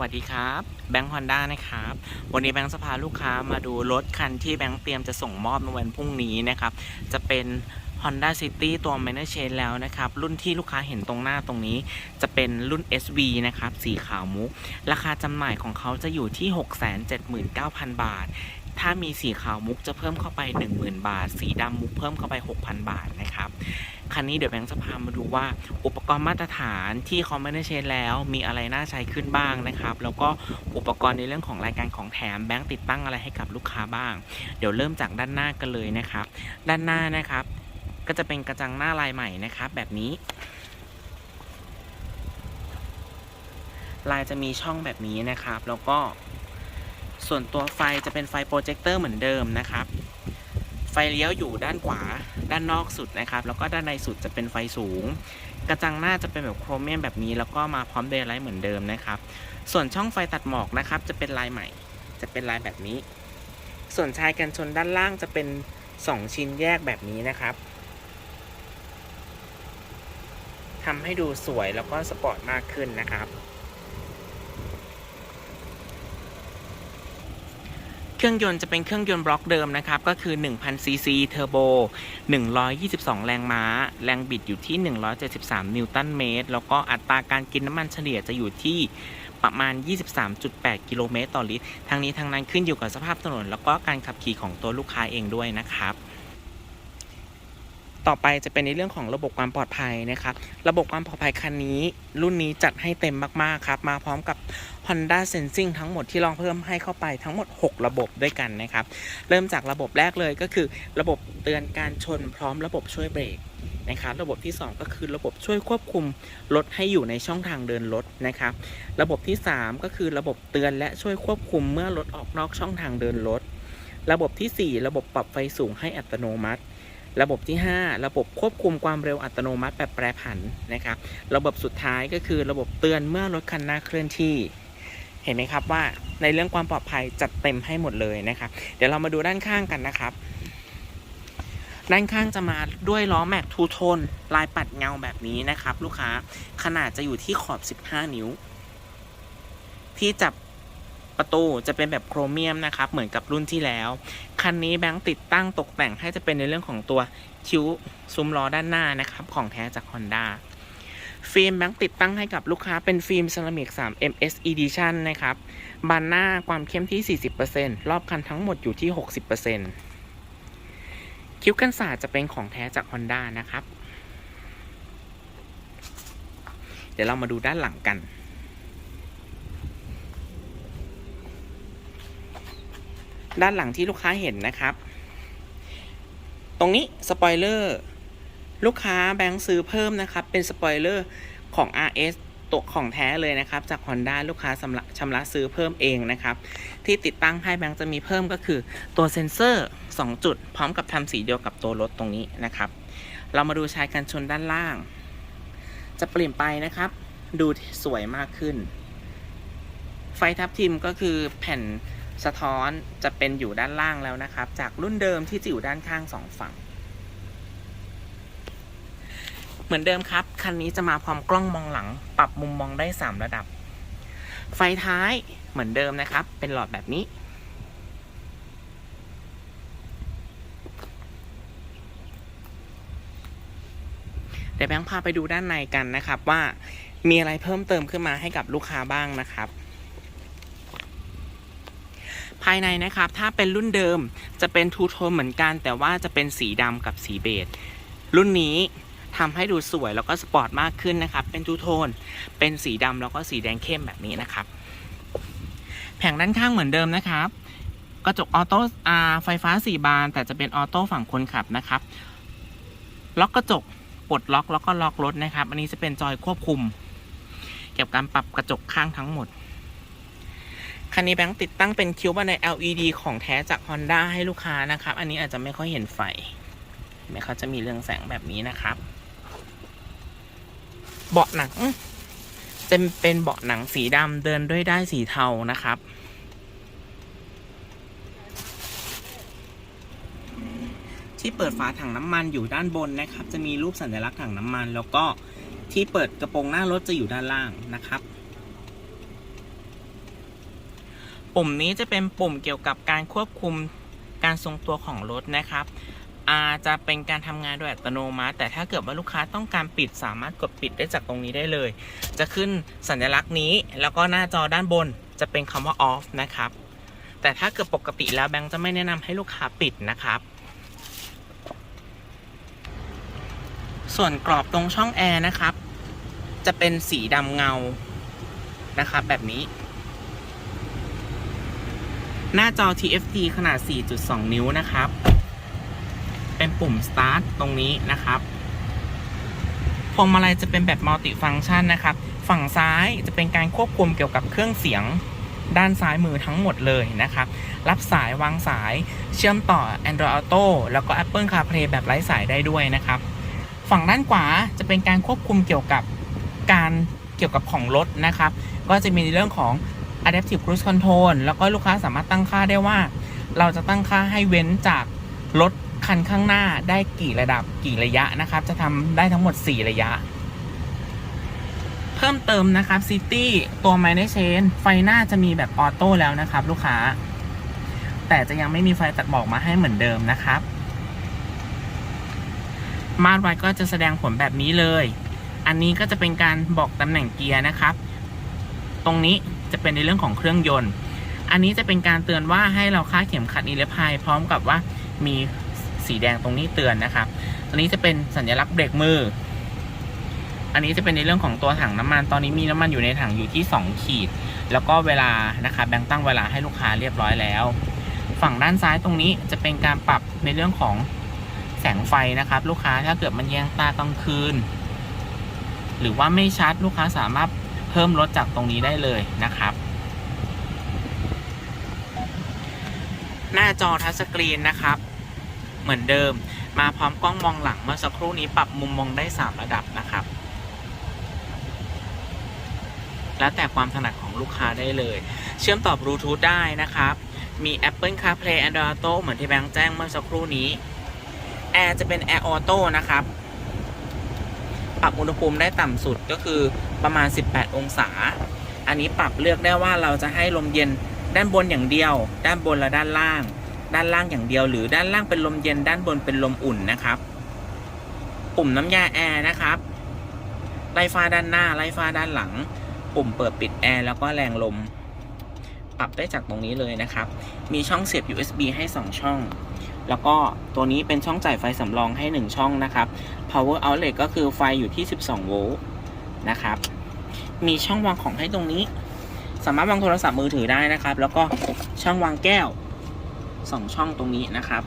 วัสดีครับ แบงค์ฮอนด้านะครับ วันนี้แบงค์จะพาลูกค้ามาดูรถคันที่แบงค์เตรียมจะส่งมอบในวันพรุ่งนี้นะครับ จะเป็น Honda City ตัว m a n a g e แล้วนะครับ รุ่นที่ลูกค้าเห็นตรงหน้าตรงนี้ จะเป็นรุ่น SV นะครับ สีขาวมุก ราคาจำหน่ายของเขาจะอยู่ที่ 679,000 บาท ถ้ามีสีขาวมุกจะเพิ่มเข้าไป 10,000 บาท สีดำมุกเพิ่มเข้าไป 6,000 บาทนะครับ คันนี้เดี๋ยวแบงค์จะพามาดูว่า อุปกรณ์มาตรฐานที่เขาไม่ได้เชนแล้วมีอะไรน่าใช้ขึ้นบ้างนะครับ แล้วก็อุปกรณ์ในเรื่องของรายการของแถมแบงค์ติดตั้งอะไรให้กับลูกค้าบ้าง เดี๋ยวเริ่มจากด้านหน้ากันเลยนะครับ ด้านหน้านะครับ ก็จะเป็นกระจังหน้าลายใหม่นะครับ แบบนี้ลายจะมีช่องแบบนี้นะครับ แล้วก็ ส่วนตัวไฟจะเป็นไฟโปรเจคเตอร์เหมือนเดิมนะครับ ไฟเลี้ยวอยู่ด้านขวาด้านนอกสุดนะครับ แล้วก็ด้านในสุดจะเป็นไฟสูง กระจังหน้าจะเป็นแบบโครเมียมแบบนี้ แล้วก็มาพร้อมเดย์ไลท์เหมือนเดิมนะครับ ส่วนช่องไฟตัดหมอกนะครับ จะเป็นลายใหม่ จะเป็นลายแบบนี้ ส่วนชายกันชนด้านล่างจะเป็น 2 ชิ้นแยกแบบนี้นะครับทำให้ดูสวยแล้วก็สปอร์ตมากขึ้นนะครับ เครื่องยนต์จะเป็นเครื่องยนต์บล็อกเดิมนะครับ ก็คือ 1,000ซีซีเทอร์โบ 122 แรงม้า แรงบิดอยู่ที่ 173 นิวตันเมตร แล้วก็อัตราการกินน้ำมันเฉลี่ยจะอยู่ที่ประมาณ 23.8 กิโลเมตรต่อลิตร ทั้งนี้ทั้งนั้นขึ้นอยู่กับสภาพถนน แล้วก็การขับขี่ของตัวลูกค้าเองด้วยนะครับ ต่อไปจะเป็นในเรื่องของระบบความปลอดภัยนะครับระบบความปลอดภัยคันนี้ รุ่นนี้จัดให้เต็มมากๆครับ มาพร้อมกับ Honda Sensing ทั้งหมดที่ลองเพิ่มให้เข้าไปทั้งหมด 6 ระบบด้วยกันนะครับ เริ่มจากระบบแรกเลยก็คือ ระบบเตือนการชนพร้อมระบบช่วยเบรกนะครับระบบที่ 2 ก็คือระบบช่วยควบคุมรถให้อยู่ในช่องทางเดินรถนะครับระบบที่ 3 ก็คือระบบเตือนและช่วยควบคุมเมื่อรถออกนอกช่องทางเดินรถ ระบบทีสี่4 ระบบปรับไฟสูงให้อัตโนมัติ ระบบที่ 5 ระบบควบคุมความเร็วอัตโนมัติแบบแปรผันนะครับ ระบบสุดท้ายก็คือระบบเตือนเมื่อรถคันหน้าเคลื่อนที่ เห็นไหมครับว่าในเรื่องความปลอดภัยจัดเต็มให้หมดเลยนะครับ เดี๋ยวเรามาดูด้านข้างกันนะครับ ด้านข้างจะมาด้วยล้อแม็กทูโทนลายปัดเงาแบบนี้นะครับ ลูกค้าขนาดจะอยู่ที่ขอบ 15 นิ้ว ที่จับ ประตูจะเป็นแบบโครเมียมนะครับ เหมือนกับรุ่นที่แล้ว คันนี้แบงค์ติดตั้งตกแต่งให้จะเป็นในเรื่องของตัวคิ้วซุ้มล้อด้านหน้านะครับของแท้จาก Honda ฟิล์มแบงค์ติดตั้งให้กับลูกค้าเป็นฟิล์มเซรามิก 3 MS Edition นะครับบานหน้าความเข้มที่ 40%รอบคันทั้งหมดอยู่ที่ 60%คิ้วกันศาสตร์จะเป็นของแท้จาก Honda นะครับ เดี๋ยวเรามาดูด้านหลังกัน ด้านหลังที่ลูกค้าเห็นนะครับ ตรงนี้สปอยเลอร์ลูกค้าแบงค์ซื้อเพิ่มนะครับ เป็นสปอยเลอร์ของ RS ตัวของแท้เลยนะครับ จาก Honda ลูกค้าชำระชำระซื้อเพิ่มเองนะครับ ที่ติดตั้งให้แบงค์จะมีเพิ่มก็คือตัวเซ็นเซอร์ 2 จุด พร้อมกับทำสีเดียวกับตัวรถตรงนี้นะครับ เรามาดูชายกันชนด้านล่าง จะเปลี่ยนไปนะครับ ดูสวยมากขึ้น ไฟทับทิมก็คือแผ่น สะท้อนจะเป็นอยู่ด้านล่างแล้วนะครับ จากรุ่นเดิมที่จะอยู่ด้านข้างสองฝั่ง เหมือนเดิมครับ คันนี้จะมาพร้อมกล้องมองหลัง ปรับมุมมองได้ 3 ระดับ ไฟท้ายเหมือนเดิมนะครับ เป็นหลอดแบบนี้ เดี๋ยวแบงค์พาไปดูด้านในกันนะครับว่ามีอะไรเพิ่มเติมขึ้นมาให้กับลูกค้าบ้างนะครับ ภายในนะครับ ถ้าเป็นรุ่นเดิมจะเป็นทูโทนเหมือนกัน แต่ว่าจะเป็นสีดำกับสีเบจรุ่นนี้ทำให้ดูสวยแล้วก็สปอร์ตมากขึ้นนะครับ เป็นทูโทน เป็นสีดำแล้วก็สีแดงเข้มแบบนี้นะครับ แผงด้านข้างเหมือนเดิมนะครับ กระจกออโต้อาไฟฟ้า 4 บาน แต่จะเป็นออโต้ฝั่งคนขับนะครับ ล็อกกระจกปลดล็อกแล้วก็ล็อกรถนะครับ อันนี้จะเป็นจอยควบคุม เกี่ยวกับการปรับกระจกข้างทั้งหมด คันนี้แบงค์ติดตั้งเป็นคิวบันได LED ของแท้จาก Honda ให้ลูกค้านะครับ อันนี้อาจจะไม่ค่อยเห็นไฟไหมเขาจะมีเรื่องแสงแบบนี้นะครับ เบาะหนังจะเป็นเบาะหนังสีดำเดินด้วยได้สีเทานะครับที่เปิดฝาถังน้ำมันอยู่ด้านบนนะครับ จะมีรูปสัญลักษณ์ถังน้ำมัน แล้วก็ที่เปิดกระโปรงหน้ารถจะอยู่ด้านล่างนะครับ ปุ่มนี้จะเป็นปุ่มเกี่ยวกับการควบคุมการทรงตัวของรถนะครับอาจจะเป็นการทำงานโดยอัตโนมัติ แต่ถ้าเกิดว่าลูกค้าต้องการปิดสามารถกดปิดได้จากตรงนี้ได้เลย จะขึ้นสัญลักษณ์นี้ แล้วก็หน้าจอด้านบนจะเป็นคำว่า off นะครับ แต่ถ้าเกิดปกติแล้วแบงค์จะไม่แนะนำให้ลูกค้าปิดนะครับ ส่วนกรอบตรงช่องแอร์นะครับ จะเป็นสีดำเงานะครับแบบนี้ หน้าจอ TFT ขนาด 4.2 นิ้วนะครับ เป็นปุ่ม start ตรงนี้นะครับ พวงมาลัยจะเป็นแบบมัลติฟัง c t ชันนะครับ ฝั่งซ้ายจะเป็นการควบคุมเกี่ยวกับเครื่องเสียงด้านซ้ายมือทั้งหมดเลยนะครับ รับสายวางสายเชื่อมต่อ Android Auto แล้วก็ Apple CarPlay แบบไร้สายได้ด้วยนะครับ ฝั่งด้านขวาจะเป็นการควบคุมเกี่ยวกับการเกี่ยวกับของรถนะครับ ก็จะมีในเรื่องของ Adaptive Cruise Control แล้วก็ลูกค้าสามารถตั้งค่าได้ว่า เราจะตั้งค่าให้เว้นจากรถคันข้างหน้าได้กี่ระดับกี่ระยะนะครับ จะทำได้ทั้งหมด 4 ระยะ เพิ่มเติมนะครับ City ตัว m i n u s Chain ไฟหน้าจะมีแบบออโต้แล้วนะครับ ลูกค้า แต่จะยังไม่มีไฟตัดบอกมาให้เหมือนเดิมนะครับ มาตรวัดก็จะแสดงผลแบบนี้เลย อันนี้ก็จะเป็นการบอกตำแหน่งเกียร์นะครับ ตรงนี้ จะเป็นในเรื่องของเครื่องยนต์ อันนี้จะเป็นการเตือนว่าให้เราคาดเข็มขัดนิรภัยพร้อมกับว่ามีสีแดงตรงนี้เตือนนะครับอันนี้จะเป็นสัญลักษณ์เบรกมือ อันนี้จะเป็นในเรื่องของตัวถังน้ำมัน ตอนนี้มีน้ำมันอยู่ในถังอยู่ที่ 2 ขีด แล้วก็เวลานะครับแบงค์ตั้งเวลาให้ลูกค้าเรียบร้อยแล้ว ฝั่งด้านซ้ายตรงนี้จะเป็นการปรับในเรื่องของแสงไฟนะครับ ลูกค้าถ้าเกิดมันแยงตากลางคืน หรือว่าไม่ชัดลูกค้าสามารถ เพิ่มลดจากตรงนี้ได้เลยนะครับ หน้าจอทัชสกรีนนะครับ เหมือนเดิมมาพร้อมกล้องมองหลังเมื่อสักครู่นี้ปรับมุมมองได้ 3 ระดับนะครับ แล้วแต่ความถนัดของลูกค้าได้เลย เชื่อมต่อบลูทูธได้นะครับ มี Apple CarPlay Android Auto เหมือนที่แบงค์แจ้งเมื่อสักครู่นี้แอร์จะเป็น Air Auto นะครับ ปรับอุณหภูมิได้ต่ำสุดก็คือ ประมาณ 18 องศา อันนี้ปรับเลือกได้ว่าเราจะให้ลมเย็นด้านบนอย่างเดียว ด้านบนและด้านล่าง ด้านล่างอย่างเดียว หรือด้านล่างเป็นลมเย็นด้านบนเป็นลมอุ่นนะครับ ปุ่มน้ำยาแอร์นะครับ ไล่ฟ้าด้านหน้า ไล่ฟ้าด้านหลัง ปุ่มเปิดปิดแอร์แล้วก็แรงลม ปรับได้จากตรงนี้เลยนะครับ มีช่องเสียบ USB ให้ 2 ช่อง แล้วก็ตัวนี้เป็นช่องจ่ายไฟสำรองให้ 1 ช่องนะครับ power outlet ก็คือไฟอยู่ที่ 12 โวลต์นะครับ มีช่องวางของให้ตรงนี้ สามารถวางโทรศัพท์มือถือได้นะครับ แล้วก็ช่องวางแก้ว2ช่องตรงนี้นะครับ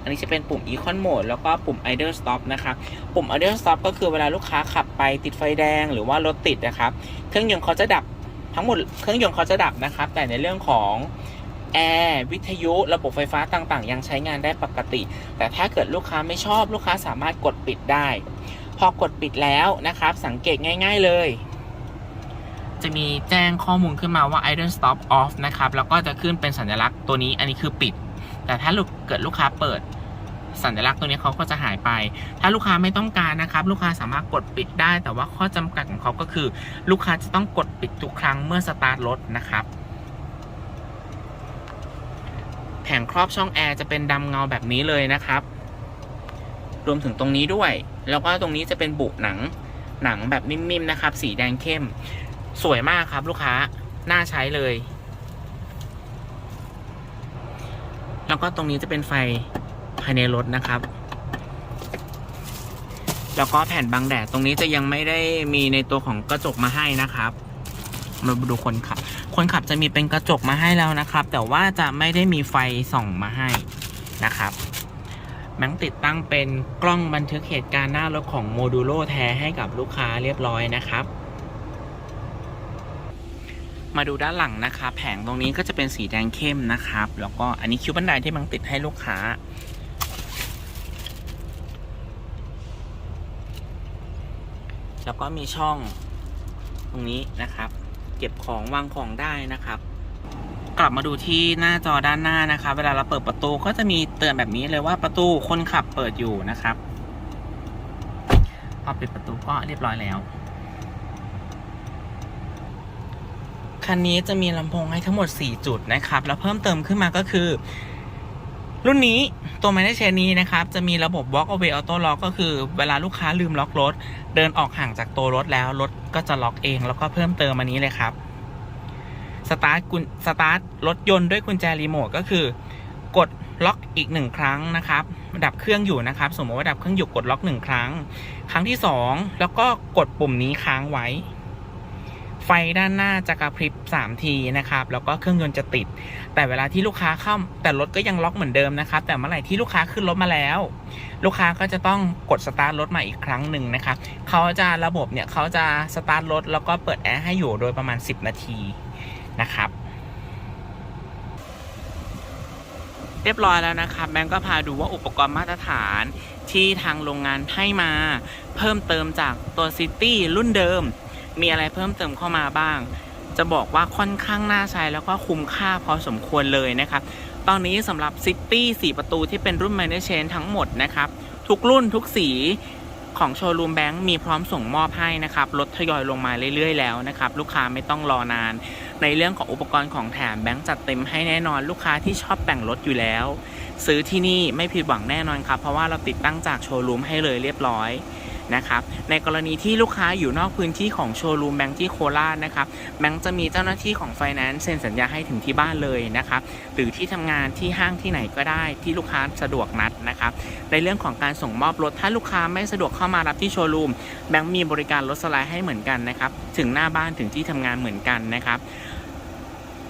อันนี้จะเป็นปุ่ม Econ Mode แล้วก็ปุ่ม Idle Stop นะครับ ปุ่ม Idle Stop ก็คือเวลาลูกค้าขับไปติดไฟแดงหรือว่ารถติดนะครับ เครื่องยนต์เขาจะดับทั้งหมดเครื่องยนต์เขาจะดับนะครับ แต่ในเรื่องของแอร์วิทยุระบบไฟฟ้าต่างๆ ยังใช้งานได้ปกติ แต่ถ้าเกิดลูกค้าไม่ชอบลูกค้าสามารถกดปิดได้ พอกดปิดแล้วนะครับ สังเกตง่าย ๆเลย จะมีแจ้งข้อมูลขึ้นมาว่า idle stop off นะครับ แล้วก็จะขึ้นเป็นสัญลักษณ์ตัวนี้อันนี้คือปิด แต่ถ้าเกิดลูกค้าเปิดสัญลักษณ์ตัวนี้เขาก็จะหายไป ถ้าลูกค้าไม่ต้องการนะครับ ลูกค้าสามารถกดปิดได้ แต่ว่าข้อจำกัดของเขาก็คือ ลูกค้าจะต้องกดปิดทุกครั้งเมื่อสตาร์ทรถนะครับ แผงครอบช่องแอร์จะเป็นดำเงาแบบนี้เลยนะครับ รวมถึงตรงนี้ด้วย แล้วก็ตรงนี้จะเป็นบุหนังหนังแบบนิ่มๆนะครับ สีแดงเข้ม สวยมากครับลูกค้า น่าใช้เลย แล้วก็ตรงนี้จะเป็นไฟภายในรถนะครับ แล้วก็แผ่นบังแดดตรงนี้จะยังไม่ได้มีในตัวของกระจกมาให้นะครับ มาดูคนขับ คนขับจะมีเป็นกระจกมาให้แล้วนะครับ แต่ว่าจะไม่ได้มีไฟส่องมาให้นะครับ แบงติดตั้งเป็นกล้องบันทึกเหตุการณ์หน้ารถของโมดูโลแท้ให้กับลูกค้าเรียบร้อยนะครับ มาดูด้านหลังนะครับแผงตรงนี้ก็จะเป็นสีแดงเข้มนะครับ แล้วก็อันนี้คิวบันไดที่แบงติดให้ลูกค้าแล้วก็มีช่องตรงนี้นะครับ เก็บของวางของได้นะครับ กลับมาดูที่หน้าจอด้านหน้านะครับเวลาเราเปิดประตูก็จะมีเตือนแบบนี้เลยว่าประตูคนขับเปิดอยู่นะครับพอปิดประตูก็เรียบร้อยแล้ว คันนี้จะมีลำโพงให้ทั้งหมด 4 จุดนะครับ แล้วเพิ่มเติมขึ้นมาก็คือ รุ่นนี้ตัว m a n a g e นี้นะครับ จะมีระบบ Walk Away Auto Lock ก็คือเวลาลูกค้าลืมล็อกรถ เดินออกห่างจากตัวรถแล้วรถก็จะล็อกเอง แล้วก็เพิ่มเติมอันนี้เลยครับ สตาร์ทกุญสตาร์ทรถยนต์ด้วยกุญแจรีโมทก็คือกดล็อกอีกหนึ่งครั้งนะครับ ดับเครื่องอยู่นะครับ สมมติว่าดับเครื่องอยู่กดล็อกหนึ่งครั้ง ครั้งที่สองแล้วก็กดปุ่มนี้ค้างไว้ ไฟด้านหน้าจะกระพริบ3ทีนะครับ แล้วก็เครื่องยนต์จะติด แต่เวลาที่ลูกค้าเข้า แต่รถก็ยังล็อกเหมือนเดิมนะครับ แต่เมื่อไหร่ที่ลูกค้าขึ้นรถมาแล้ว ลูกค้าก็จะต้องกดสตาร์ทรถมาอีกครั้งหนึ่งนะครับเขาจะระบบเนี่ยเขาจะสตาร์ทรถแล้วก็เปิดแอร์ให้อยู่โดยประมาณ 10 นาที นะครับ เรียบร้อยแล้วนะครับแบงก์ก็พาดูว่าอุปกรณ์มาตรฐานที่ทางโรงงานให้มา เพิ่มเติมจากตัวซิตี้รุ่นเดิม มีอะไรเพิ่มเติมเข้ามาบ้าง จะบอกว่าค่อนข้างน่าใช้แล้วก็คุ้มค่าพอสมควรเลยนะครับ ตอนนี้สำหรับซิตี้4ประตูที่เป็นรุ่น m a n a g e ทั้งหมดนะครับ ทุกรุ่นทุกสีของโชว์รูมแบงค์มีพร้อมส่งมอบให้นะครับลดทยอยลงมาเรื่อยๆแล้วนะครับ ลูกค้าไม่ต้องรอนาน ในเรื่องของอุปกรณ์ของแถมแบงค์จัดเต็มให้แน่นอนลูกค้าที่ชอบแต่งรถอยู่แล้ว ซื้อที่นี่ไม่ผิดหวังแน่นอนครับ เพราะว่าเราติดตั้งจากโชว์รูมให้เลยเรียบร้อย นะครับในกรณีที่ลูกค้าอยู่นอกพื้นที่ของโชว์รูมแบงค์ที่โคราชนะครับแบงค์จะมีเจ้าหน้าที่ของไฟแนนซ์เซ็นสัญญาให้ถึงที่บ้านเลยนะครับหรือที่ทำงานที่ห้างที่ไหนก็ได้ที่ลูกค้าสะดวกนัดนะครับในเรื่องของการส่งมอบรถถ้าลูกค้าไม่สะดวกเข้ามารับที่โชว์รูมแบงค์มีบริการรถสไลด์ให้เหมือนกันนะครับถึงหน้าบ้านถึงที่ทำงานเหมือนกันนะครับ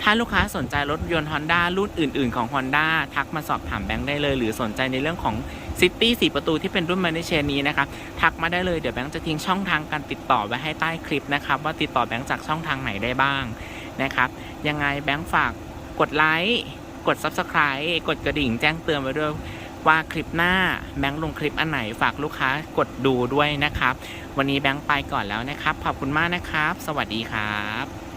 ถ้าลูกค้าสนใจรถยนต์ Honda รุ่นอื่น ๆ ของ Honda ทักมาสอบถามแบงค์ได้เลย หรือสนใจในเรื่องของ City 4ประตูที่เป็นรุ่น m a n a g e นี้นะครับทักมาได้เลยเดี๋ยวแบงค์จะทิ้งช่องทางการติดต่อไว้ให้ใต้คลิปนะครับว่าติดต่อแบงค์จากช่องทางไหนได้บ้างนะครับยังไงแบงค์ฝากกดไลค์กด Subscribe กดกระดิ่งแจ้งเตือนไว้ด้วยว่าคลิปหน้าแบงค์ลงคลิปอันไหนฝากลูกค้ากดดูด้วยนะครับ วันนี้แบงค์ไปก่อนแล้วนะครับ ขอบคุณมากนะครับ สวัสดีครับ